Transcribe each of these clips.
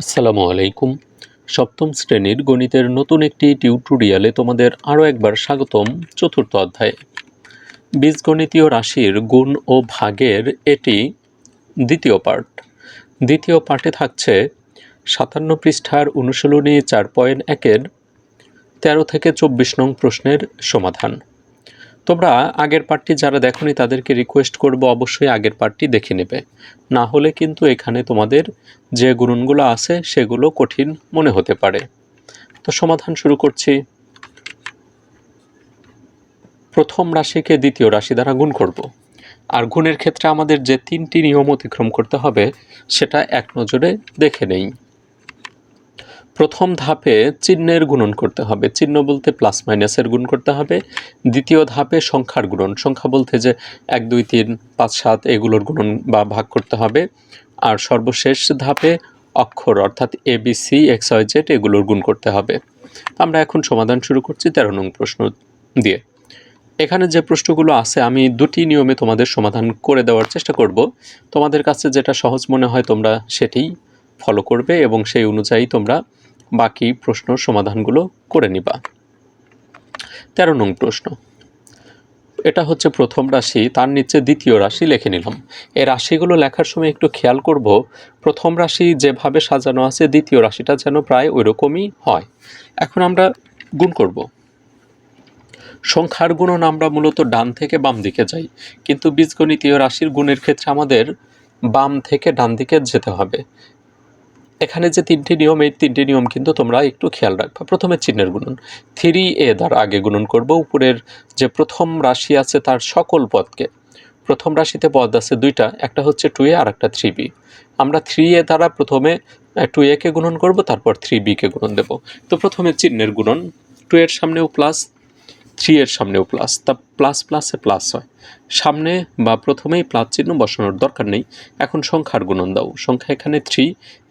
আসসালামু আলাইকুম। সপ্তম শ্রেণির গণিতের নতুন একটি টিউটোরিয়ালে তোমাদের আরও একবার স্বাগতম চতুর্থ অধ্যায়ে। বীজগণিতীয় রাশির গুণ ও ভাগের এটি দ্বিতীয় পার্ট দ্বিতীয় পার্টে থাকছে সাতান্ন পৃষ্ঠার অনুশীলনী চার পয়েন্ট একের তেরো থেকে চব্বিশ নং প্রশ্নের সমাধান। তোমরা আগের পার্টটি যারা দেখোনি তাদেরকে রিকোয়েস্ট করব, অবশ্যই আগের পার্টটি দেখে নেবে। না হলে কিন্তু এখানে তোমাদের যে গুণনগুলো আছে সেগুলো কঠিন মনে হতে পারে। তো সমাধান শুরু করছি। প্রথম রাশিকে দ্বিতীয় রাশি দ্বারা গুণ করব। আর গুণের ক্ষেত্রে আমাদের যে তিনটি নিয়ম অতিক্রম করতে হবে, সেটা এক নজরে দেখে নেই। প্রথম ধাপে চিহ্নের গুণন করতে হবে। চিহ্ন বলতে প্লাস মাইনাসের গুণ করতে হবে। দ্বিতীয় ধাপে সংখ্যার গুণন। সংখ্যা বলতে যে এক, দুই, তিন, পাঁচ, সাত এগুলোর গুণন বা ভাগ করতে হবে। আর সর্বশেষ ধাপে অক্ষর অর্থাৎ a b c x y z এগুলোর গুণ করতে হবে। আমরা এখন সমাধান শুরু করছি তেরো নং প্রশ্ন দিয়ে। এখানে যে প্রশ্নগুলো আছে, আমি দুটি নিয়মে তোমাদের সমাধান করে দেওয়ার চেষ্টা করব। তোমাদের কাছে যেটা সহজ মনে হয় তোমরা সেটিই ফলো করবে এবং সেই অনুযায়ী তোমরা বাকি প্রশ্ন সমাধানগুলো করে নিবা। তেরো নং প্রশ্ন। এটা হচ্ছে প্রথম রাশি, তার নিচে দ্বিতীয় রাশি লিখে নিলাম। এই রাশিগুলো লেখার সময় একটু খেয়াল করব, প্রথম রাশি যেভাবে সাজানো আছে, দ্বিতীয় রাশিটা যেন প্রায় ওই রকমই হয়। এখন আমরা গুণ করব। সংখ্যার গুণন আমরা মূলত ডান থেকে বাম দিকে যাই, কিন্তু বীজগণিতীয় রাশির গুণের ক্ষেত্রে আমাদের বাম থেকে ডান দিকে যেতে হবে। এখানে যে তিনটি নিয়ম, এই তিনটি নিয়ম কিন্তু তোমরা একটু খেয়াল রাখবা। প্রথমে চিহ্নের গুণন। থ্রি এ দ্বারা আগে গুণন করব। উপরের যে প্রথম রাশি আছে তার সকল পদকে, প্রথম রাশিতে পদ আছে দুইটা, একটা হচ্ছে টু এ আর একটা থ্রি বি। আমরা থ্রি এ দ্বারা প্রথমে টু একে গুণন করব, তারপর থ্রি বিকে গুণন দেব। তো প্রথমে চিহ্নের গুণন। টু এর সামনেও প্লাস থ্রি এর সামনেও প্লাস তা প্লাস প্লাসে প্লাস হয়। সামনে বা প্রথমেই প্লাস চিহ্ন বসানোর দরকার নেই, এখন সংখ্যার গুণন দাও। সংখ্যা এখানে থ্রি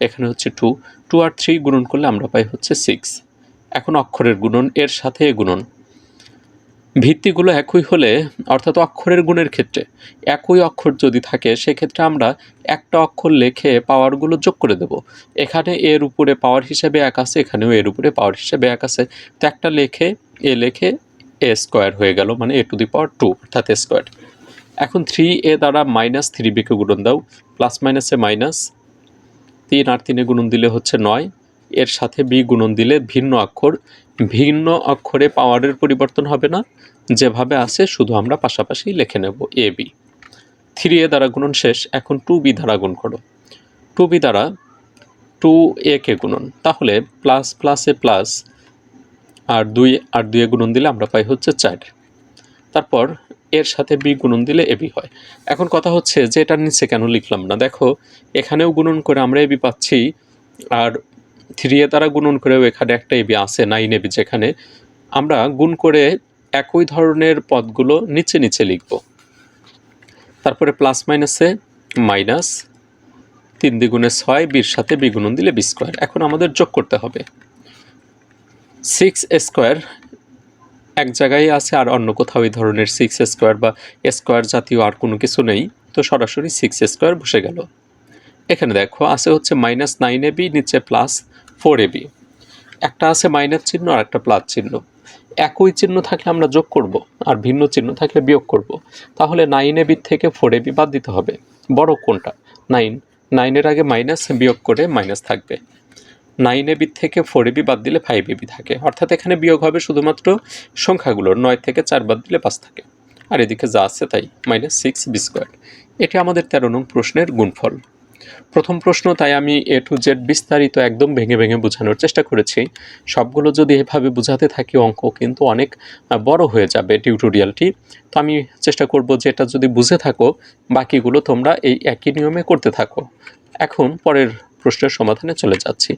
এখানে হচ্ছে টু টু আর থ্রি গুণন করলে আমরা পাই হচ্ছে সিক্স এখন অক্ষরের গুণন, এর সাথে গুণন। ভিত্তিগুলো একই হলে, অর্থাৎ অক্ষরের গুণের ক্ষেত্রে, একই অক্ষর যদি থাকে, সেক্ষেত্রে আমরা একটা অক্ষর লেখে পাওয়ারগুলো যোগ করে দেব। এখানে এর উপরে পাওয়ার হিসেবে এক আছে, এখানেও এর উপরে পাওয়ার হিসেবে এক আছে। তো একটা লেখে, এ লেখে এ স্কোয়ার হয়ে গেল মানে এ টু দি পাওয়ার টু, অর্থাৎ এ স্কোয়ার। এখন থ্রি এ দ্বারা মাইনাস থ্রি বিকে গুণন দাও প্লাস মাইনাসে মাইনাস তিন আর তিনে গুণন দিলে হচ্ছে নয়, এর সাথে বি গুণন দিলে ভিন্ন অক্ষর, ভিন্ন অক্ষরে পাওয়ারের পরিবর্তন হবে না, যেভাবে আছে শুধু আমরা পাশাপাশি লিখে নেব এ বি থ্রি এ দ্বারা গুণন শেষ, এখন টু বি দ্বারা গুণ করো। টু বি দ্বারা টু এ কে গুণন, তাহলে প্লাস প্লাসে প্লাস আর দুই, আর দুয়ে গুণন দিলে আমরা পাই হচ্ছে চার। তারপর এর সাথে বি গুণন দিলে এবি হয়। এখন কথা হচ্ছে যে এটার নিচে কেন লিখলাম না? দেখো, এখানেও গুণন করে আমরা এবি পাচ্ছি, আর থ্রি এ দ্বারা গুণন করেও এখানে একটা এবি আছে, নাইন এবি যেখানে আমরা গুণ করে একই ধরনের পদগুলো নিচে নিচে লিখব। তারপরে প্লাস মাইনাসে মাইনাস তিন দ্বিগুণে ছয়, বির সাথে বিগুণন দিলে বি স্কোয়ার। এখন আমাদের যোগ করতে হবে। সিক্স স্কোয়ার এক জায়গায় আছে আর অন্য কোথাও এই ধরনের সিক্স স্কোয়ার বা স্কোয়ার জাতীয় আর কোনো কিছু নেই। তো সরাসরি সিক্স স্কোয়ার বসে গেল। এখানে দেখো, আছে হচ্ছে মাইনাস নাইন এবি নিচে প্লাস ফোর এবি একটা আছে মাইনাস চিহ্ন আর একটা প্লাস চিহ্ন। একই চিহ্ন থাকলে আমরা যোগ করব আর ভিন্ন চিহ্ন থাকলে বিয়োগ করব। তাহলে নাইন এবি থেকে ফোর এবি বাদ দিতে হবে। বড় কোনটা? নাইন নাইনের আগে মাইনাস বিয়োগ করে মাইনাস থাকবে। নাইন এবি থেকে ফোর এবি বাদ দিলে ফাইভ এবি থাকে। অর্থাৎ এখানে বিয়োগ হবে শুধুমাত্র সংখ্যাগুলোর, নয় থেকে চার বাদ দিলে পাঁচ থাকে। আর এদিকে যা আছে তাই মাইনাস সিক্স বি স্কোয়ার এটি আমাদের তেরো নং প্রশ্নের গুণফল। প্রথম প্রশ্ন, তাই আমি এ টু জেড বিস্তারিত একদম ভেঙে ভেঙে বোঝানোর চেষ্টা করেছি। সবগুলো যদি এভাবে বোঝাতে থাকি, অঙ্ক কিন্তু অনেক বড় হয়ে যাবে টিউটোরিয়ালটি। তো আমি চেষ্টা করব যে এটা যদি বুঝে থাকো, বাকিগুলো তোমরা এই একই নিয়মে করতে থাকো। এখন পরের প্রশ্নের সমাধানে চলে যাচ্ছি।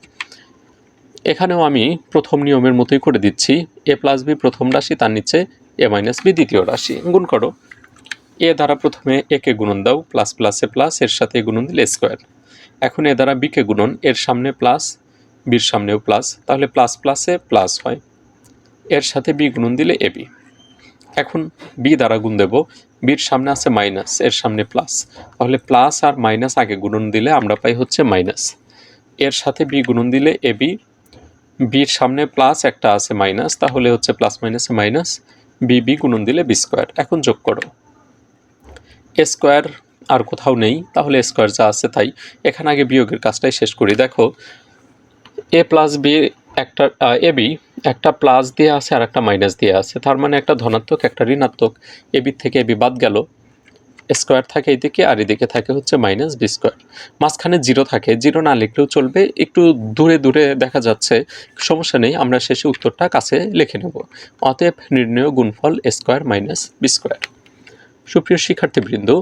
এখানেও আমি প্রথম নিয়মের মতোই করে দিচ্ছি। এ প্লাস বি প্রথম রাশি, তার নিচে এ মাইনাস বি দ্বিতীয় রাশি। গুণ করো। এ দ্বারা প্রথমে একে গুণন দাও প্লাস প্লাসে প্লাস এর সাথে গুণন দিলে স্কোয়ার এখন এ দ্বারা বিকে গুণন, এর সামনে প্লাস বির সামনেও প্লাস তাহলে প্লাস প্লাসে প্লাস হয়। এর সাথে বি গুণন দিলে এ বি এখন বি দ্বারা গুণ দেব বির সামনে আছে মাইনাস এর সামনে প্লাস তাহলে প্লাস আর মাইনাস আগে গুণন দিলে আমরা পাই হচ্ছে মাইনাস এর সাথে বি গুণন দিলে এ বি বির সামনে প্লাস একটা আছে মাইনাস তাহলে হচ্ছে প্লাস মাইনাসে মাইনাস বি বি গুণন দিলে বি স্কোয়ার এখন যোগ করো। এ স্কোয়ার আর কোথাও নেই, তাহলে স্কোয়ার যা আছে তাই। এখানে আগে বিয়োগের কাজটাই শেষ করি। দেখো এ প্লাস বি একটা এবি, একটা প্লাস দিয়ে আছে আর একটা মাইনাস দিয়ে আছে। তার মানে একটা ধনাত্মক, একটা ঋণাত্মক। এ বি থেকে এ বি বাদ গেল। স্কোয়ার থাকে এইদিকে আর এদিকে থাকে হচ্ছে মাইনাস বি স্কোয়ার। মাঝখানে জিরো থাকে। জিরো না লিখলেও চলবে। একটু দূরে দূরে দেখা যাচ্ছে। সমস্যা নেই। আমরা শেষে উত্তরটা কাছে লিখে নেব। অতএব নির্ণয় গুণফল স্কোয়ার মাইনাস বি স্কোয়ার। সুপ্রিয় শিক্ষার্থীবৃন্দ,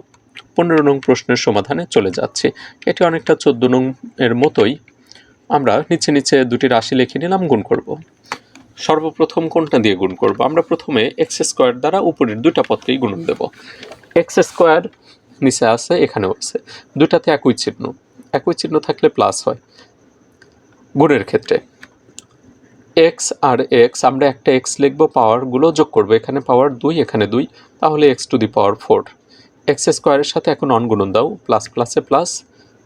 পনেরো নং প্রশ্নের সমাধানে চলে যাচ্ছে। এটি অনেকটা চোদ্দ নং এর মতোই। আমরা নিচে নিচে দুটি রাশি লিখে নিলাম, গুণ করব। সর্বপ্রথম কোনটা দিয়ে গুণ করব? আমরা প্রথমে এক্স স্কোয়ার দ্বারা উপরের দুটা পদকেই গুণন দেব। এক্স স্কোয়ার নিচে আছে, এখানেও আছে। দুটাতে একই চিহ্ন। একই চিহ্ন থাকলে প্লাস হয়। গুণের ক্ষেত্রে। এক্স আর এক্স, আমরা একটা এক্স লিখব, পাওয়ারগুলো যোগ করব। এখানে পাওয়ার দুই, এখানে দুই, তাহলে x to the power four. X স্কোয়ারের সাথে এখন অন গুণন দাও, প্লাস, প্লাসে প্লাস।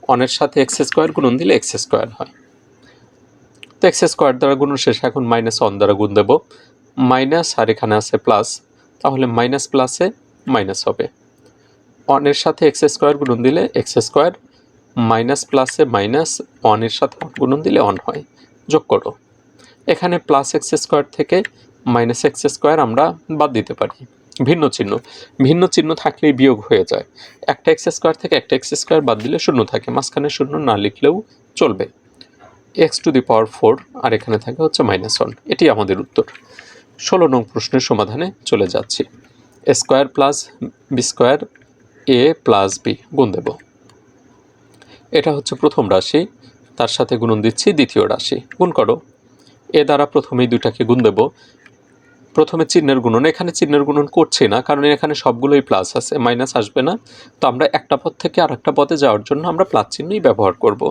অনের সাথে এক্স স্কোয়ার গুণন দিলে এক্স স্কোয়ার হয়। তো এক্স স্কোয়ার দ্বারা গুণন শেষ এখন মাইনাস অন দ্বারা গুণ দেবো। মাইনাস আর এখানে আছে প্লাস তাহলে মাইনাস প্লাসে মাইনাস হবে। ওয়ানের সাথে এক্স স্কোয়ার গুণন দিলে এক্স স্কোয়ার মাইনাস প্লাসে মাইনাস ওয়ানের সাথে গুণন দিলে অন হয়। যোগ করো। এখানে প্লাস এক্স স্কোয়ার থেকে মাইনাস এক্স স্কোয়ার আমরা বাদ দিতে পারি। ভিন্ন চিহ্ন। ভিন্ন চিহ্ন থাকলেই বিয়োগ হয়ে যায়। একটা এক্স স্কোয়ার থেকে একটা এক্স স্কোয়ার বাদ দিলে শূন্য থাকে। মাঝখানে শূন্য না লিখলেও চলবে। X to the power four, আর এখানে থাকে হচ্ছে মাইনাস ওয়ান। এটি আমাদের উত্তর। ষোলো নং প্রশ্নের সমাধানে চলে যাচ্ছি। Square plus b square a plus b গুণ দেব। এটা হচ্ছে প্রথম রাশি, তার সাথে গুণন দিচ্ছি দ্বিতীয় রাশি। গুণ করো। এ দ্বারা প্রথমেই দুটাকে গুণ দেব। প্রথমে চিহ্নের গুণন, এখানে চিহ্নের গুণন করছি না, কারণ এখানে সবগুলোই প্লাস আছে মাইনাস আসবে না। তো আমরা একটা পদ থেকে আর একটা পদে যাওয়ার জন্য আমরা প্লাস চিহ্নই ব্যবহার করব।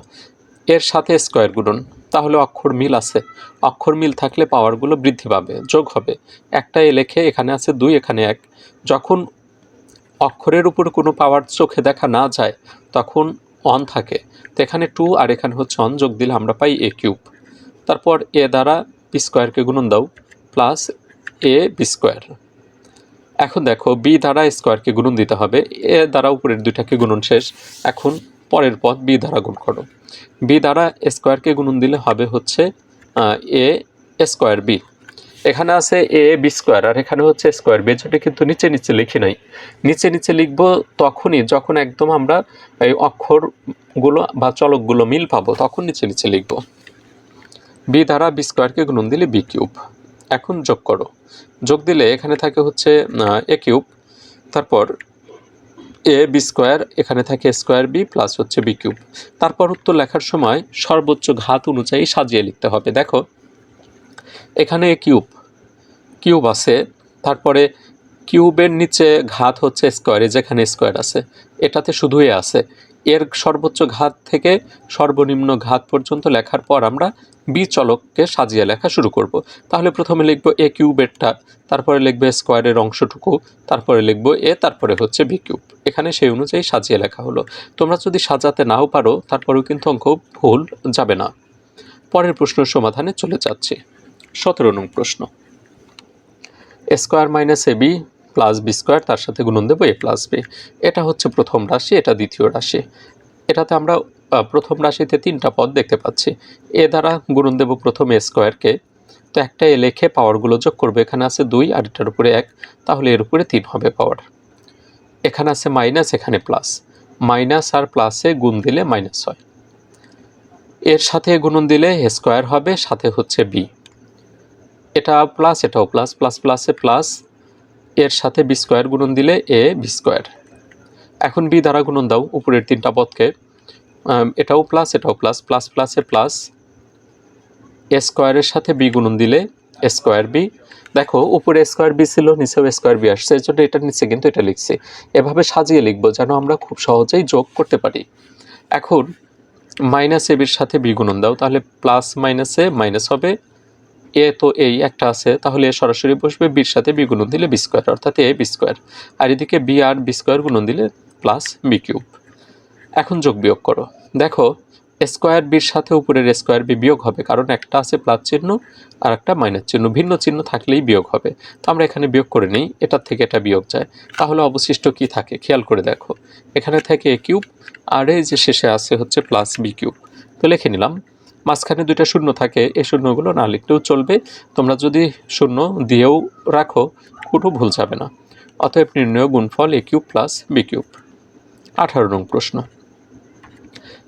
এর সাথে স্কোয়ার গুণন। তাহলে অক্ষর মিল আছে। অক্ষর মিল থাকলে পাওয়ারগুলো বৃদ্ধি পাবে, যোগ হবে। একটা এ লেখে এখানে আছে দুই, এখানে এক। যখন অক্ষরের উপর কোনো পাওয়ার চোখে দেখা না যায়, তখন অন থাকে। তো এখানে টু আর এখানে হচ্ছে অন যোগ দিলে আমরা পাই এ কিউব তারপর এ দ্বারা বি স্কোয়ারকে গুণন দাও প্লাস এ বি স্কোয়ার এখন দেখো বি দ্বারা স্কোয়ারকে গুণন দিতে হবে। এ দ্বারা উপরের দুইটাকে গুণন শেষ। এখন পরের পদ বি দ্বারা গুণ করো। বি দ্বারা স্কোয়ারকে গুণন দিলে হবে হচ্ছে এ স্কোয়ার বি। এখানে আছে এ, বি স্কোয়ার, আর এখানে হচ্ছে স্কোয়ার বি, যেটা কিন্তু নিচে নিচে লিখি নাই। নিচে নিচে লিখব তখনই যখন একদম আমরা এই অক্ষরগুলো বা চলকগুলো মিল পাবো, তখন নিচে নিচে লিখব। বি দ্বারা বি স্কোয়ারকে গুণন দিলে বি কিউব। এখন যোগ করো। যোগ দিলে এখানে থাকে হচ্ছে এ কিউব। তারপর এ বি স্কোয়ার এখানে থাকে স্কোয়ার বি প্লাস হচ্ছে বি কিউব তারপর উত্তর লেখার সময় সর্বোচ্চ ঘাত অনুযায়ী সাজিয়ে লিখতে হবে। দেখো, এখানে কিউব কিউব আছে, তারপরে কিউবের নিচে ঘাত হচ্ছে স্কোয়ারে যেখানে স্কোয়ার আছে, এটাতে শুধুই আছে। এর সর্বোচ্চ ঘাত থেকে সর্বনিম্ন ঘাত পর্যন্ত লেখার পর আমরা বি চলককে সাজিয়ে লেখা শুরু করব। তাহলে প্রথমে লিখব এ কিউবেরটা তারপরে লিখবে স্কোয়ারের অংশটুকু, তারপরে লিখব এ তারপরে হচ্ছে বি কিউব এখানে সেই অনুযায়ী সাজিয়ে লেখা হলো। তোমরা যদি সাজাতে নাও পারো, তারপরেও কিন্তু অঙ্ক ভুল যাবে না। পরের প্রশ্ন সমাধানে চলে যাচ্ছে। সতেরো নং প্রশ্ন। Square minus a b plus b square, তার সাথে গুণন দেবো এ প্লাস বি। এটা হচ্ছে প্রথম রাশি, এটা দ্বিতীয় রাশি। এটাতে আমরা প্রথম রাশিতে তিনটা পদ দেখতে পাচ্ছি। এ দ্বারা গুণন দেব প্রথম এ স্কোয়ারকে তো একটা এ লেখে পাওয়ারগুলো যোগ করবে, এখানে আছে দুই আর এটার উপরে এক, তাহলে এর উপরে তিন হবে পাওয়ার এখানে আছে মাইনাস এখানে প্লাস মাইনাস আর প্লাসে গুণ দিলে মাইনাস হয়। এর সাথে গুণন দিলে স্কোয়ার হবে, সাথে হচ্ছে বি এটা প্লাস এটাও প্লাস প্লাস প্লাসে প্লাস এর সাথে বি স্কোয়ার গুণন দিলে এ বি স্কোয়ার এখন বি দ্বারা গুণন দাও উপরের তিনটা পদকে। এটাও প্লাস এটাও প্লাস প্লাস প্লাসে প্লাস এ স্কোয়ারের সাথে বি গুণন দিলে এ স্কোয়ার বি দেখো, উপরে স্কোয়ার বি ছিল, নিচেও স্কোয়ার বি আসছে এর জন্য এটার নিচে কিন্তু এটা লিখছি। এভাবে সাজিয়ে লিখব যেন আমরা খুব সহজেই যোগ করতে পারি। এখন মাইনাস এ বির সাথে বি গুণন দাও, তাহলে প্লাস মাইনাসে মাইনাস হবে। এ তো এই, একটা আছে। তাহলে এ সরাসরি বসবে বির সাথে বি গুণন দিলে বি স্কোয়ার, অর্থাৎ এ বি স্কোয়ার। আর এদিকে বি আর বি স্কোয়ার গুণন দিলে প্লাস বি কিউব। এখন যোগ বিয়োগ করো। দেখো স্কোয়ার বির সাথে উপরের স্কোয়ার বি বিয়োগ হবে, কারণ একটা আছে প্লাস চিহ্ন আর একটা মাইনাস চিহ্ন। ভিন্ন চিহ্ন থাকলেই বিয়োগ হবে। তো আমরা এখানে বিয়োগ করে নিই, এটার থেকে এটা বিয়োগ যায়। তাহলে অবশিষ্ট কি থাকে? খেয়াল করে দেখো। এখানে থেকে এ কিউব, আর এই যে শেষে আছে হচ্ছে প্লাস বি কিউব। তো লিখে নিলাম মাঝখানে দুইটা শূন্য থাকে, এই শূন্যগুলো না লিখলেও চলবে। তোমরা যদি শূন্য দিয়েও রাখো কোনো ভুল যাবে না। অতএব নির্ণয় গুণফল a cube plus b cube. আঠারো নং প্রশ্ন।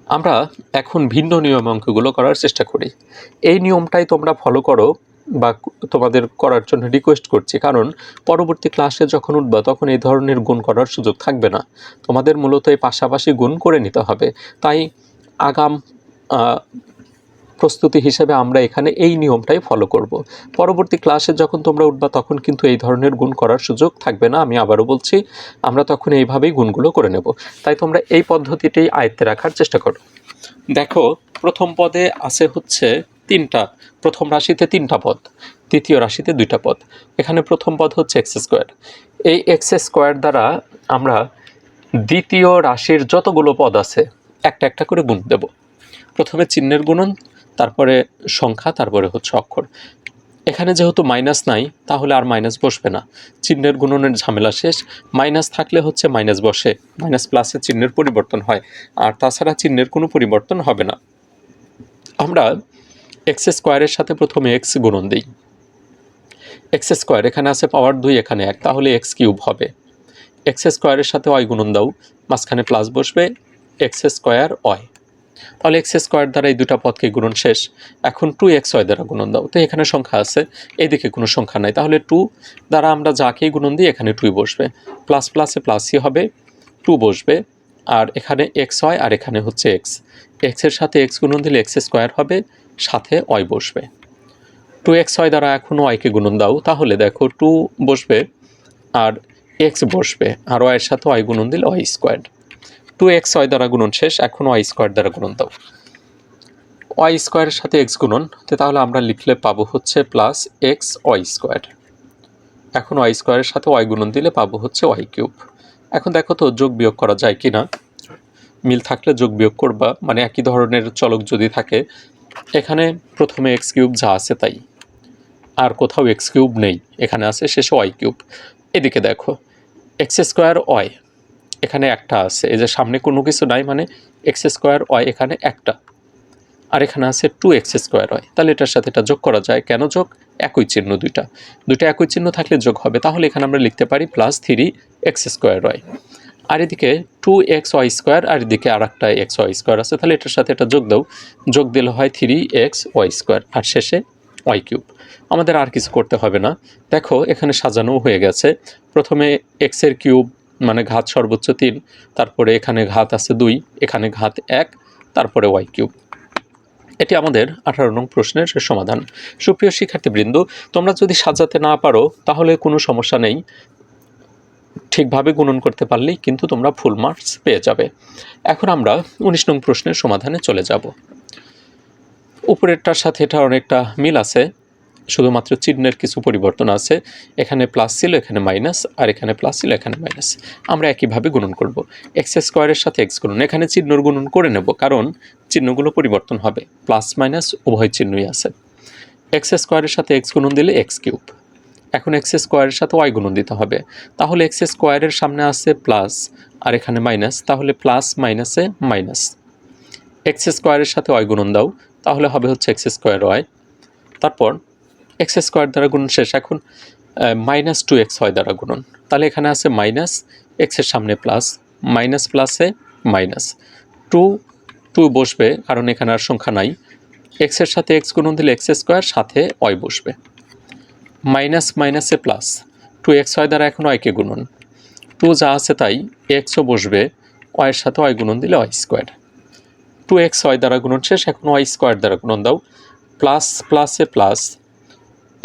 আমরা এখন ভিন্ন নিয়ম অঙ্কগুলো করার চেষ্টা করি। এই নিয়মটাই তোমরা ফলো করো বা তোমাদের করার জন্য রিকোয়েস্ট করছি। কারণ পরবর্তী ক্লাসে যখন উঠবা, তখন এই ধরনের গুণ করার সুযোগ থাকবে না। তোমাদের মূলত এই পাশাপাশি গুণ করে নিতে হবে। তাই আগাম প্রস্তুতি হিসেবে আমরা এখানে এই নিয়মটাই ফলো করব। পরবর্তী ক্লাসে যখন তোমরা উঠবা, তখন কিন্তু এই ধরনের গুণ করার সুযোগ থাকবে না, আমি আবারও বলছি, আমরা তখন এইভাবেই গুণগুলো করে নেব। তাই তোমরা এই পদ্ধতিটাই আয়ত্তে রাখার চেষ্টা করো। দেখো, প্রথম পদে আছে হচ্ছে তিনটা, প্রথম রাশিতে তিনটা পদ, দ্বিতীয় রাশিতে দুইটা পদ। এখানে প্রথম পদ হচ্ছে এক্স স্কোয়ার এই এক্স স্কোয়ার দ্বারা আমরা দ্বিতীয় রাশির যতগুলো পদ আছে, একটা একটা করে গুণ দেব। প্রথমে চিহ্নের গুণন তারপরে সংখ্যা, তারপরে হচ্ছে অক্ষর। এখানে যেহেতু মাইনাস নাই, তাহলে আর মাইনাস বসবে না। চিহ্নের গুণনের ঝামেলা শেষ। মাইনাস থাকলে হচ্ছে মাইনাস বসে। মাইনাস প্লাসে চিহ্নের পরিবর্তন হয়। আর তাছাড়া চিহ্নের কোনো পরিবর্তন হবে না। আমরা এক্স স্কোয়ারের সাথে প্রথমে এক্স গুণন দিই। এক্স স্কোয়ার এখানে আছে পাওয়ার দুই, এখানে এক। তাহলে এক্স কিউব হবে। এক্স স্কোয়ারের সাথে ওয়াই গুণন দাও। মাঝখানে প্লাস বসবে। এক্স স্কোয়ার ওয়াই তাহলে এক্স স্কোয়ার দ্বারা এই দুটা পদকে গুণন শেষ। এখন টু এক্স ওয়াই দ্বারা গুণন দাও। তো এখানে সংখ্যা আছে। এদিকে কোনো সংখ্যা নাই। তাহলে টু দ্বারা আমরা যাকেই গুণন দিই, এখানে টুই বসবে। প্লাস প্লাসে প্লাসই হবে টু বসবে। আর এখানে এক্স হয় আর এখানে হচ্ছে এক্স এক্সের সাথে এক্স গুণন দিলে এক্স স্কোয়ার হবে, সাথে ওয়াই বসবে। টু এক্স ওয়াই দ্বারা এখন ওয়াইকে গুণন দাও। তাহলে দেখো টু বসবে, আর এক্স বসবে। আর ওয়াইয়ের সাথে ওয়াই গুণন দিলে y square two x y দ্বারা গুণন শেষ, এখন ওয়াই স্কোয়ার দ্বারা গুণন দাও ওয়াই স্কোয়ারের সাথে এক্স গুণন, তো তাহলে আমরা লিখলে পাবো হচ্ছে প্লাস এক্স ওয়াই স্কোয়ার। এখন ওয়াই স্কোয়ারের সাথে ওয়াই গুণন দিলে পাবো হচ্ছে ওয়াই কিউব। এখন দেখো তো যোগ বিয়োগ করা যায় কি না মিল থাকলে যোগ বিয়োগ করবা মানে একই ধরনের চলক যদি থাকে, এখানে প্রথমে এক্স কিউব যা আছে তাই। আর কোথাও এক্স কিউব নেই, এখানে আছে শেষে ওয়াই কিউব। এদিকে দেখো এক্স স্কোয়ার ওয়াই এখানে একটা আছে। এই যে সামনে কোনো কিছু নাই মানে এক্স স্কোয়ার ওয়াই এখানে একটা। আর এখানে আছে টু এক্স স্কোয়ার ওয়াই। তাহলে এটার সাথে এটা যোগ করা যায়। কেন যোগ? একই চিহ্ন দুইটা। দুইটা একই চিহ্ন থাকলে যোগ হবে। তাহলে এখানে আমরা লিখতে পারি plus three x square y. আর এদিকে টু এক্স ওয়াই স্কোয়ার আর এদিকে আর একটা এক্স ওয়াই স্কোয়ার আছে। তাহলে এটার সাথে এটা যোগ দাও। যোগ দিলে হয় থ্রি এক্স ওয়াই স্কোয়ার। আর শেষে ওয়াই কিউব। আমাদের আর কিছু করতে হবে না। দেখো, এখানে সাজানো হয়ে গেছে। প্রথমে এক্সের কিউব মানে ঘাত সর্বোচ্চ তিন, তারপরে এখানে ঘাত আছে দুই, এখানে ঘাত এক, তারপরে ওয়াই কিউব। এটি আমাদের আঠারো নং প্রশ্নের সমাধান। সুপ্রিয় শিক্ষার্থীবৃন্দ, তোমরা যদি সাজাতে না পারো, তাহলে কোনো সমস্যা নেই। ঠিকভাবে গুণন করতে পারলেই কিন্তু তোমরা ফুল মার্কস পেয়ে যাবে। এখন আমরা উনিশ নং প্রশ্নের সমাধানে চলে যাব। উপরেরটার সাথে এটা অনেকটা মিল আছে। শুধুমাত্র চিহ্নের কিছু পরিবর্তন আছে, এখানে প্লাস ছিল, এখানে মাইনাস আর এখানে প্লাস ছিল, এখানে মাইনাস আমরা একইভাবে গুণন করব। এক্স স্কোয়ারের সাথে এক্স গুণন। এখানে চিহ্নর গুণন করে নেব, কারণ চিহ্নগুলো পরিবর্তন হবে। প্লাস মাইনাস উভয় চিহ্নই আছে। এক্স স্কোয়ারের সাথে এক্স গুণন দিলে এক্স কিউব এখন এক্স স্কোয়ারের সাথে ওয়াই গুণন দিতে হবে। তাহলে এক্স স্কোয়ারের সামনে আছে প্লাস আর এখানে মাইনাস তাহলে প্লাস মাইনাসে মাইনাস এক্স স্কোয়ারের সাথে ওয়াই গুণন দাও, তাহলে হবে হচ্ছে এক্স স্কোয়ার ওয়াই তারপর এক্স স্কোয়ার দ্বারা গুণন শেষ। এখন মাইনাস টু এক্স হয় দ্বারা গুণন। তাহলে এখানে আছে মাইনাস এক্সের সামনে প্লাস মাইনাস প্লাসে মাইনাস টু টু বসবে, কারণ এখানে আর সংখ্যা নাই। এক্সের সাথে এক্স গুণন দিলে এক্স স্কোয়ার, সাথে ওয়াই বসবে। মাইনাস মাইনাসে প্লাস টু এক্স ওয়াই দ্বারা এখন ওয়াইকে গুণন। টু যা আছে তাই এক্সও বসবে ওয়াইয়ের সাথে ওয়াই গুণন দিলে y square. Two x y দ্বারা গুণন শেষ, এখন ওয়াই স্কোয়ার দ্বারা গুণন দাও। প্লাস প্লাসে প্লাস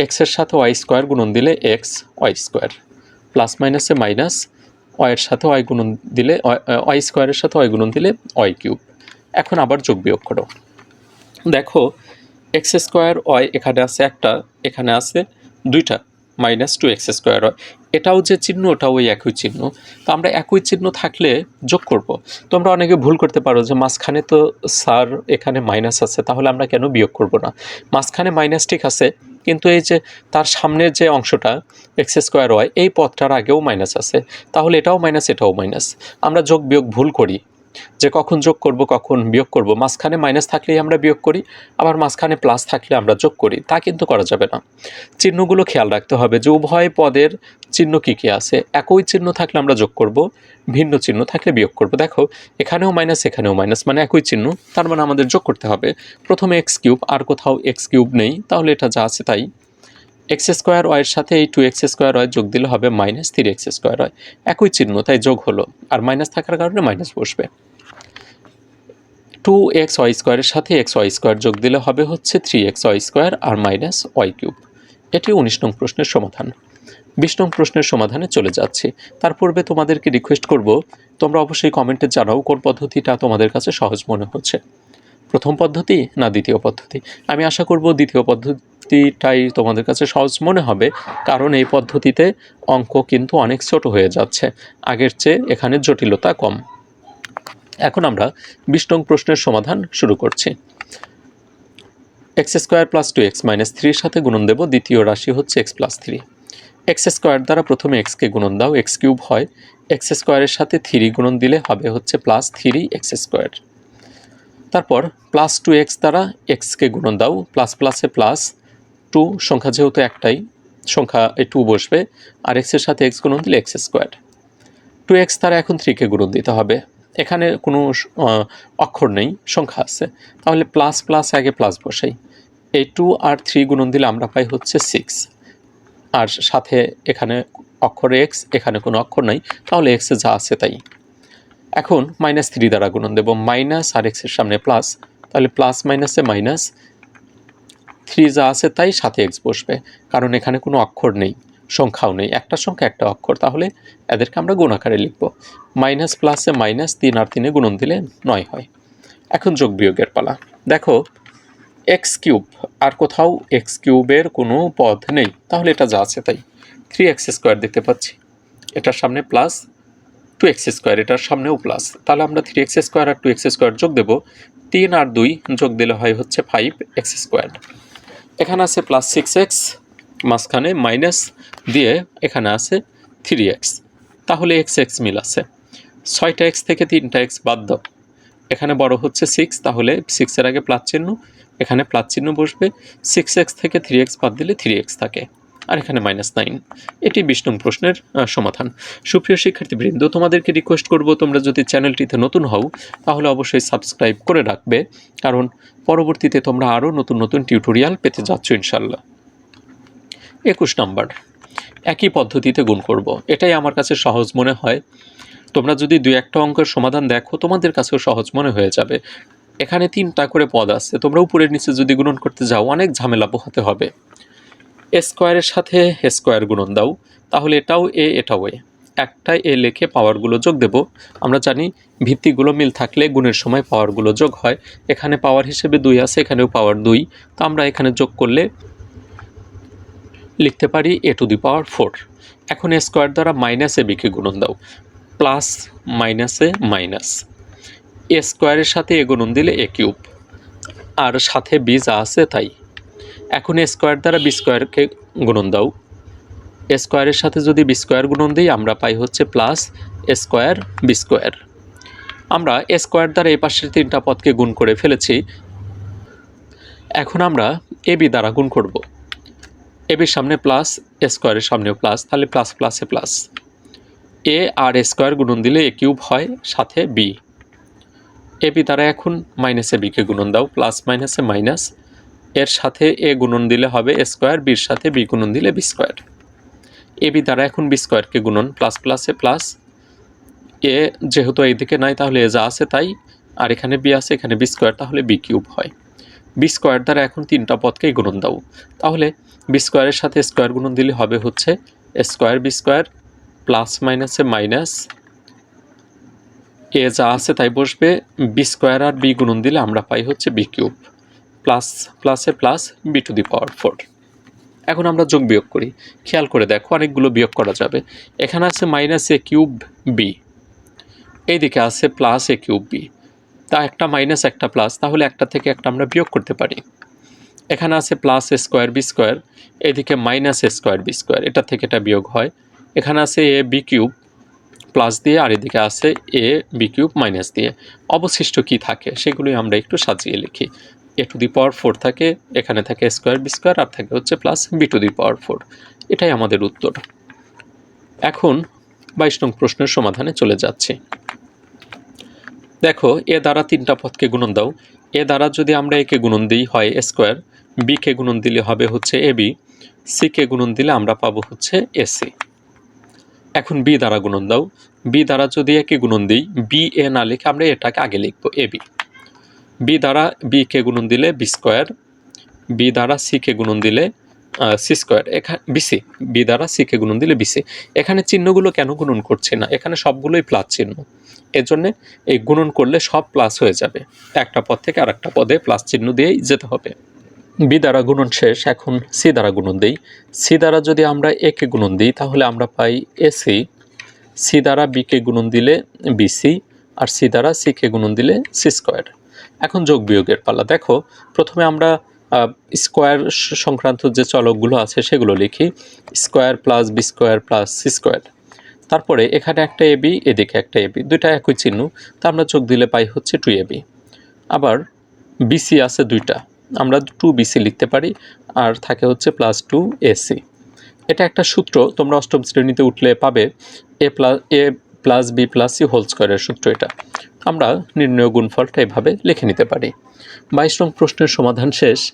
এক্সের সাথে ওয়াই স্কোয়ার গুণন দিলে এক্স ওয়াই স্কোয়ার প্লাস মাইনাসে মাইনাস ওয়াইয়ের সাথে ওয়াই গুণন দিলে ওয়াই স্কোয়ারের সাথে ওয়াই গুণন দিলে ওয়াই কিউব এখন আবার যোগ বিয়োগ করো। দেখো এক্স স্কোয়ার ওয়াই এখানে আছে একটা, এখানে আছে দুইটা মাইনাস টু এক্স স্কোয়ার হয় এটাও যে চিহ্ন, ওটাও ওই একই চিহ্ন। তো আমরা একই চিহ্ন থাকলে যোগ করব। তোমরা অনেকে ভুল করতে পারো যে মাঝখানে তো স্যার এখানে মাইনাস আছে, তাহলে আমরা কেন বিয়োগ করব না? মাঝখানে মাইনাস ঠিক আছে কিন্তু এই যে তার সামনের যে অংশটা, এক্স স্কোয়ার ওয়াই, এই পথটার আগেও মাইনাস আছে। তাহলে এটাও মাইনাস এটাও মাইনাস। আমরা যোগ বিয়োগ ভুল করি। যে কখন যোগ করব, কখন বিয়োগ করব, মাঝখানে মাইনাস থাকলেই আমরা বিয়োগ করি, আবার মাঝখানে প্লাস থাকলে আমরা যোগ করি, তা কিন্তু করা যাবে না। চিহ্নগুলো খেয়াল রাখতে হবে যে উভয় পদের চিহ্ন কী কী আছে। একই চিহ্ন থাকলে আমরা যোগ করব, ভিন্ন চিহ্ন থাকলে বিয়োগ করব। দেখো, এখানেও মাইনাস এখানেও মাইনাস মানে একই চিহ্ন, তার মানে আমাদের যোগ করতে হবে। প্রথমে এক্স কিউব আর কোথাও এক্স কিউব নেই, তাহলে এটা যা আছে তাই। এক্স স্কোয়ার ওয়ের সাথে এই টু এক্স স্কোয়ার ওয়াই যোগ দিলে হবে minus three x square y. একই চিহ্ন, তাই যোগ হলো। আর মাইনাস থাকার কারণে মাইনাস বসবে। টু এক্স ওয়াই স্কোয়ারের সাথে এক্স ওয়াই স্কোয়ার যোগ দিলে হবে হচ্ছে থ্রি এক্স ওয়াই স্কোয়ার আর মাইনাস ওয়াই কিউব। এটি উনিশ নং প্রশ্নের সমাধান। বিশ নং প্রশ্নের সমাধানে চলে যাচ্ছি। তার পূর্বে তোমাদেরকে রিকোয়েস্ট করব, তোমরা অবশ্যই কমেন্টে জানাও কোন পদ্ধতিটা তোমাদের কাছে সহজ মনে হচ্ছে। প্রথম পদ্ধতি না দ্বিতীয় পদ্ধতি? আমি আশা করব দ্বিতীয় পদ্ধতিটাই তোমাদের কাছে সহজ মনে হবে, কারণ এই পদ্ধতিতে অঙ্ক কিন্তু অনেক ছোট হয়ে যাচ্ছে। আগের চেয়ে এখানে জটিলতা কম। এখন আমরা বিশ নং প্রশ্নের সমাধান শুরু করছি। X square plus two x minus থ্রির সাথে গুণন দেব, দ্বিতীয় রাশি হচ্ছে x plus three. X square দ্বারা প্রথমে এক্সকে গুণন দাও, এক্স কিউব হয়। এক্স স্কোয়ারের সাথে থ্রি গুণন দিলে হবে হচ্ছে প্লাস থ্রি এক্স স্কোয়ার। তারপর প্লাস টু এক্স দ্বারা এক্সকে গুণন দাও, প্লাস প্লাসে প্লাস টু সংখ্যা যেহেতু একটাই, সংখ্যা এই টু বসবে, আর এক্সের সাথে এক্স গুণন দিলে এক্স স্কোয়ার টু এক্স দ্বারা এখন থ্রিকে গুণন দিতে হবে। এখানে কোনো অক্ষর নেই, সংখ্যা আছে। তাহলে প্লাস প্লাস আগে প্লাস বসাই। এই টু আর থ্রি গুণন দিলে আমরা পাই হচ্ছে সিক্স আর সাথে এখানে অক্ষর এক্স এখানে কোনো অক্ষর নাই, তাহলে এক্সে যা আছে তাই। এখন মাইনাস থ্রি দ্বারা গুণন দেব। মাইনাস আর এক্সের সামনে প্লাস তাহলে প্লাস মাইনাসে মাইনাস থ্রি যা আছে তাই সাথে এক্স বসবে, কারণ এখানে কোনো অক্ষর নেই, সংখ্যাও নেই, একটা সংখ্যা, একটা অক্ষর। তাহলে এদেরকে আমরা গুণ আকারে লিখব। মাইনাস প্লাসে মাইনাস তিন আর তিনে গুণন দিলে নয় হয়। এখন যোগ বিয়োগের পালা। দেখো এক্স কিউব আর কোথাও এক্স কিউবের কোনো পদ নেই, তাহলে এটা যা আছে তাই। থ্রি এক্স স্কোয়ার দেখতে পাচ্ছি। এটার সামনে প্লাস টু এক্স স্কোয়ার এটার সামনেও প্লাস তাহলে আমরা থ্রি এক্স স্কোয়ার আর টু এক্স স্কোয়ার যোগ দেবো। তিন আর দুই যোগ দিলে হয় হচ্ছে ফাইভ এক্স স্কোয়ার এখানে আছে প্লাস সিক্স এক্স মাঝখানে মাইনাস দিয়ে এখানে আছে থ্রি এক্স তাহলে এক্স এক্স মিল আছে। ছয়টা এক্স থেকে তিনটা এক্স বাদ দাও। এখানে বড় হচ্ছে সিক্স তাহলে সিক্সের আগে প্লাস চিহ্ন। এখানে প্লাস চিহ্ন বসবে। সিক্স এক্স থেকে থ্রি এক্স বাদ দিলে থ্রি এক্স থাকে। আর এখানে মাইনাস নাইন এটি বিশ প্রশ্নের সমাধান। সুপ্রিয় শিক্ষার্থীবৃন্দ, তোমাদেরকে রিকোয়েস্ট করব, তোমরা যদি চ্যানেলটিতে নতুন হও, তাহলে অবশ্যই সাবস্ক্রাইব করে রাখবে, কারণ পরবর্তীতে তোমরা আরও নতুন নতুন টিউটোরিয়াল পেতে যাচ্ছ ইনশাল্লাহ একুশ নাম্বার। একই পদ্ধতিতে গুণ করব। এটাই আমার কাছে সহজ মনে হয়। তোমরা যদি দুই একটা অঙ্কের সমাধান দেখো, তোমাদের কাছেও সহজ মনে হয়ে যাবে। এখানে তিনটা করে পদ আছে। তোমরা উপরের নিচে যদি গুণন করতে যাও, অনেক ঝামেলা পোহাতে হবে। স্কোয়ারের সাথে স্কোয়ার গুণন দাও, তাহলে এটাও এ এটাও এ। একটা এ লেখে পাওয়ারগুলো যোগ দেব। আমরা জানি ভিত্তিগুলো মিল থাকলে গুণের সময় পাওয়ারগুলো যোগ হয়। এখানে পাওয়ার হিসেবে দুই আছে, এখানেও পাওয়ার দুই। তো আমরা এখানে যোগ করলে লিখতে পারি a to the power four. এখন স্কোয়ার দ্বারা মাইনাস এ বিকে গুণন দাও। প্লাস মাইনাসে মাইনাস। এ স্কোয়ারের সাথে এ গুণন দিলে এ কিউব। আর সাথে বি যা আছে তাই। এখন স্কোয়ার দ্বারা বি স্কোয়ারকে গুণন দাও। স্কোয়ারের সাথে যদি বি স্কোয়ার গুণন দিই, আমরা পাই হচ্ছে প্লাস স্কোয়ার বি স্কোয়ার আমরা স্কোয়ার দ্বারা এই পাশের তিনটা পদকে গুণ করে ফেলেছি। এখন আমরা এ বি দ্বারা গুণ করব। এ বির সামনে প্লাস স্কোয়ারের সামনেও প্লাস তাহলে প্লাস প্লাসে প্লাস এ আর স্কোয়ার গুণন দিলে এ কিউব হয় সাথে বি এ বি দ্বারা এখন মাইনাসে বিকে গুণন দাও প্লাস মাইনাসে মাইনাস এর সাথে এ গুণন দিলে হবে এ স্কোয়ার, বির সাথে বি গুণন দিলে বি স্কোয়ার। এ বি দ্বারা এখন বি স্কোয়ারকে গুণন, প্লাস প্লাসে প্লাস এ যেহেতু এইদিকে নাই, তাহলে এ যা আছে তাই, আর এখানে বি আছে, এখানে বি স্কোয়ার, তাহলে বি কিউব হয়। বি স্কোয়ার দ্বারা এখন তিনটা পদকেই গুণন দাও। তাহলে বি স্কোয়ারের সাথে স্কোয়ার গুণন দিলে হবে হচ্ছে স্কোয়ার বি স্কোয়ার প্লাস মাইনাসে মাইনাস এ যা আছে তাই বসবে, বি স্কোয়ার আর বি গুণন দিলে আমরা পাই হচ্ছে বি কিউব। প্লাস প্লাসে plus b to the power four এখন আমরা যোগ বিয়োগ করি। খেয়াল করে দেখো, অনেকগুলো বিয়োগ করা যাবে। এখানে আছে মাইনাস এ কিউব বি এইদিকে আছে প্লাস এ কিউব বি তা একটা মাইনাস একটা প্লাস তাহলে একটা থেকে একটা আমরা বিয়োগ করতে পারি। এখানে আছে plus a square b square এদিকে minus a square b square এটা থেকে এটা বিয়োগ হয়। এখানে আছে এ বি কিউব প্লাস দিয়ে, আর এদিকে আছে এ বি কিউব মাইনাস দিয়ে। অবশিষ্ট কি থাকে, সেগুলোই আমরা একটু সাজিয়ে লিখি। এ টু দি পাওয়ার ফোর থাকে, এখানে থাকে স্কোয়ার বি স্কোয়ার আর থাকে হচ্ছে plus b to the power four এটাই আমাদের উত্তর। এখন বাইশ নং প্রশ্নের সমাধানে চলে যাচ্ছি। দেখো এ দ্বারা তিনটা পথকে গুণন দাও। এ দ্বারা যদি আমরা একে গুণন দিই, হয় স্কোয়ার বিকে গুণন দিলে হবে হচ্ছে এ বি সিকে গুণন দিলে আমরা পাবো হচ্ছে এসি এখন বি দ্বারা গুণন দাও। বি দ্বারা যদি একে গুণন দিই বি এ না লিখে আমরা এটাকে আগে লিখব এ বি বি দ্বারা বি কে গুণন দিলে বি স্কোয়ার বি দ্বারা সি কে গুণন দিলে সি স্কোয়ার এখানে বিসি বি দ্বারা সি কে গুণন দিলে বিসি এখানে চিহ্নগুলো কেন গুণন করছে না? এখানে সবগুলোই প্লাস চিহ্ন। এর জন্যে এই গুণন করলে সব প্লাস হয়ে যাবে। একটা পদ থেকে আর একটা পদে প্লাস চিহ্ন দিয়েই যেতে হবে। বি দ্বারা গুণন শেষ, এখন সি দ্বারা গুণন দিই। সি দ্বারা যদি আমরা একে গুণন দিই, তাহলে আমরা পাই এসি সি দ্বারা বিকে গুণন দিলে বিসি আর সি দ্বারা সিকে গুণন দিলে সি স্কোয়ার এখন যোগ বিয়োগের পালা। দেখো, প্রথমে আমরা স্কোয়ার সংক্রান্ত যে চলকগুলো আছে সেগুলো লিখি। Square plus b square plus c square তারপরে এখানে একটা এবি এদিকে একটা এবি দুইটা একই চিহ্ন। তা আমরা চোখ দিলে পাই হচ্ছে টু এবি আবার বিসি আছে দুইটা। আমরা টু বিসি লিখতে পারি, আর থাকে হচ্ছে প্লাস টু এসি এটা একটা সূত্র, তোমরা অষ্টম শ্রেণীতে উঠলে পাবে। A plus a plus b plus c whole স্কোয়ারের সূত্র এটা। আমরা নির্ণয় গুণফলটা এভাবে লিখে নিতে পারি। বাইশ নং প্রশ্নের সমাধান শেষ।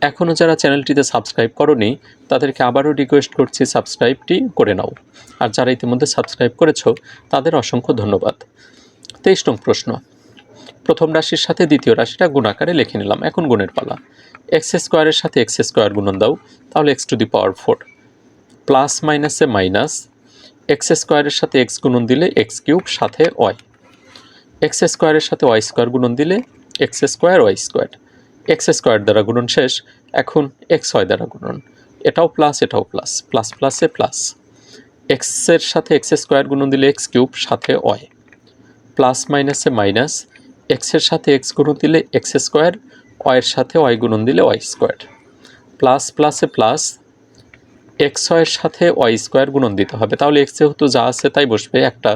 এখনও যারা চ্যানেলটিতে সাবস্ক্রাইব করনি, তাদেরকে আবারও রিকোয়েস্ট করছি সাবস্ক্রাইবটি করে নাও। আর যারা ইতিমধ্যে সাবস্ক্রাইব করেছ, তাদের অসংখ্য ধন্যবাদ। তেইশ নং প্রশ্ন। প্রথম রাশির সাথে দ্বিতীয় রাশিটা গুণাকারে লিখে নিলাম। এখন গুণের পালা। এক্স স্কোয়ারের সাথে এক্স স্কোয়ার গুণন দাও, তাহলে x to the power four. Plus মাইনাসে মাইনাস এক্স স্কোয়ারের সাথে এক্স গুণন দিলে এক্স কিউব সাথে ওয়াই। এক্স স্কোয়ারের সাথে ওয়াই স্কোয়ার গুণন দিলে x square, y square. X square দ্বারা গুণন শেষ, এখন এক্স ওয়াই দ্বারা গুণন। এটাও প্লাস এটাও প্লাস প্লাস প্লাসে প্লাস। এক্সের সাথে এক্স স্কোয়ার গুণন দিলে এক্স কিউব সাথে ওয়াই। প্লাস মাইনাসে মাইনাস এক্সের সাথে এক্স গুণন দিলে এক্স স্কোয়ার ওয়াইয়ের সাথে ওয়াই গুণন দিলে ওয়াই স্কোয়ার। প্লাস, প্লাসে প্লাস এক্স ওয়াইয়ের সাথে ওয়াই স্কোয়ার গুণন দিতে হবে। তাহলে এক্স যেহেতু যা আছে তাই বসবে একটা,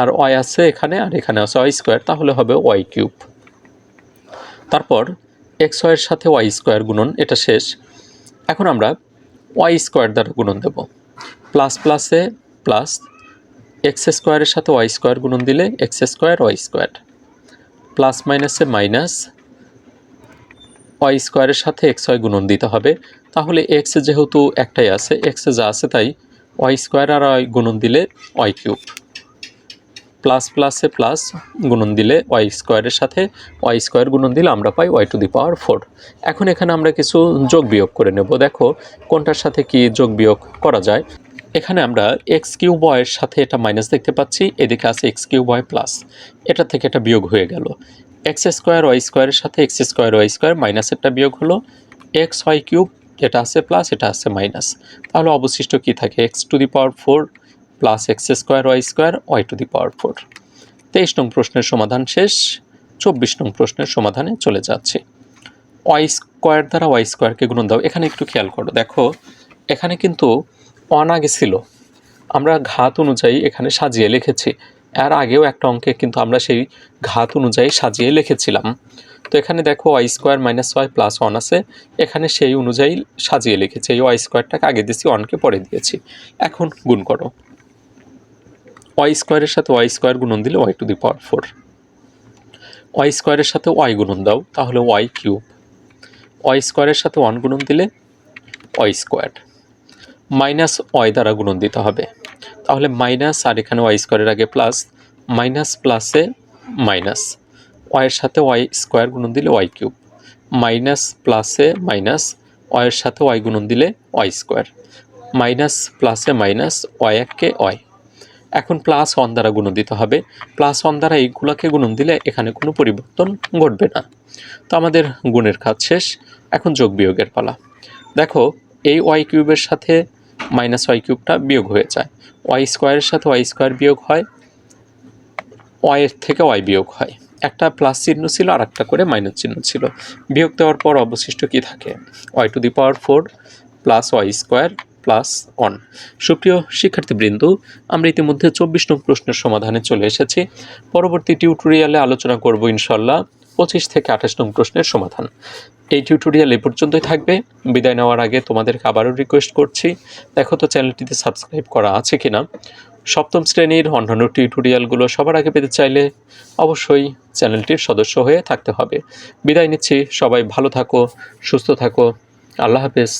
আর ওয়াই আছে এখানে আর এখানে আছে ওয়াই স্কোয়ার তাহলে হবে ওয়াই কিউব তারপর এক্স ওয়াইয়ের সাথে ওয়াই স্কোয়ার গুণন, এটা শেষ। এখন আমরা ওয়াই স্কোয়ার দ্বারা গুণন দেব। প্লাস প্লাসে প্লাস এক্স স্কোয়ারের সাথে ওয়াই স্কোয়ার গুণন দিলে x square y square plus মাইনাসে মাইনাস ওয়াই স্কোয়ারের সাথে এক্স ওয়াই গুণন দিতে হবে। তাহলে এক্স যেহেতু একটাই আছে এক্সে যা আছে তাই ওয়াই স্কোয়ার আর ওয়াই গুণন দিলে ওয়াই কিউব প্লাস প্লাসে প্লাস গুণন দিলে ওয়াই স্কোয়ারের সাথে ওয়াই স্কোয়ার গুণন দিলে আমরা পাই y to the power four এখন এখানে আমরা কিছু যোগ বিয়োগ করে নেব। দেখো, কোনটার সাথে কি যোগ বিয়োগ করা যায়? এখানে আমরা এক্স কিউ বয়ের সাথে এটা মাইনাস দেখতে পাচ্ছি, এদিকে আছে এক্স কিউ বয় প্লাস এটা থেকে এটা বিয়োগ হয়ে গেল। এক্স স্কোয়ার, ওয়াই স্কোয়ারের সাথে এক্স স্কোয়ার, ওয়াই স্কোয়ার মাইনাসেরটা বিয়োগ হলো এক্স, ওয়াই কিউব এটা আছে প্লাস, এটা আছে মাইনাস। তাহলে অবশিষ্ট কি থাকে? X to the power four plus x square, y square, y to the power four. তেইশ নং প্রশ্নের সমাধান শেষ। চব্বিশ নং প্রশ্নের সমাধানে চলে যাচ্ছে। ওয়াই স্কোয়ার দ্বারা ওয়াই স্কোয়ারকে গুণন দাও। এখানে একটু খেয়াল করো। দেখো, এখানে কিন্তু অন আগে ছিল। আমরা ঘাত অনুযায়ী এখানে সাজিয়ে লিখেছি। এর আগেও একটা অঙ্কে কিন্তু আমরা সেই ঘাত অনুযায়ী সাজিয়ে লিখেছিলাম। তো এখানে দেখো y square minus y plus one আছে। এখানে সেই অনুযায়ী সাজিয়ে লিখেছি। এই ওয়াই স্কোয়ারটাকে আগে দিয়েছি ওয়ানকে পরে দিয়েছি। এখন গুণ করো। ওয়াই স্কোয়ারের সাথে ওয়াই স্কোয়ার গুণন দিলে y to the power four y স্কোয়ারের সাথে ওয়াই গুণন দাও, তাহলে ওয়াই কিউব ওয়াই স্কোয়ারের সাথে ওয়ান গুণন দিলে ওয়াই স্কোয়ার মাইনাস ওয়াই দ্বারা গুণন দিতে হবে। তাহলে মাইনাস আর এখানে ওয়াই স্কোয়ারের আগে প্লাস মাইনাস প্লাসে মাইনাস ওয়াইয়ের সাথে ওয়াই স্কোয়ার গুণন দিলে ওয়াই কিউব মাইনাস প্লাসে মাইনাস ওয়াইয়ের সাথে ওয়াই গুণন দিলে ওয়াই স্কোয়ার মাইনাস প্লাসে মাইনাস ওয়াই এককে ওয়াই এখন প্লাস ওয়ান দ্বারা গুণন দিতে হবে। প্লাস ওয়ান দ্বারা এইগুলোকে গুণন দিলে এখানে কোনো পরিবর্তন ঘটবে না। তো আমাদের গুণের কাজ শেষ। এখন যোগ বিয়োগের পালা। দেখো, এই ওয়াই কিউবের সাথে মাইনাস ওয়াই কিউবটা বিয়োগ হয়ে যায়। ওয়াই স্কোয়ারের সাথে ওয়াই স্কোয়ার বিয়োগ হয় ওয়াইয়ের থেকে ওয়াই বিয়োগ হয়। একটা প্লাস চিহ্ন ছিল আর একটা করে মাইনাস চিহ্ন ছিল। বিয়োগ দেওয়ার পর অবশিষ্ট কি থাকে? Y to the power four plus y square plus one সুপ্রিয় শিক্ষার্থীবৃন্দ, আমরা ইতিমধ্যে চব্বিশ নং প্রশ্নের সমাধানে চলে এসেছি। পরবর্তী টিউটোরিয়ালে আলোচনা করব ইনশাল্লাহ। পঁচিশ থেকে আঠাশ নং প্রশ্নের সমাধান। এই টিউটোরিয়াল এ পর্যন্তই থাকবে। বিদায় নেওয়ার আগে তোমাদেরকে আবারও রিকোয়েস্ট করছি, দেখো তো চ্যানেলটিতে সাবস্ক্রাইব করা আছে কিনা। সপ্তম শ্রেণির অন্যান্য টিউটোরিয়ালগুলো সবার আগে পেতে চাইলে অবশ্যই চ্যানেলটির সদস্য হয়ে থাকতে হবে। বিদায় নিচ্ছি, সবাই ভালো থাকো, সুস্থ থাকো। আল্লাহ হাফেজ।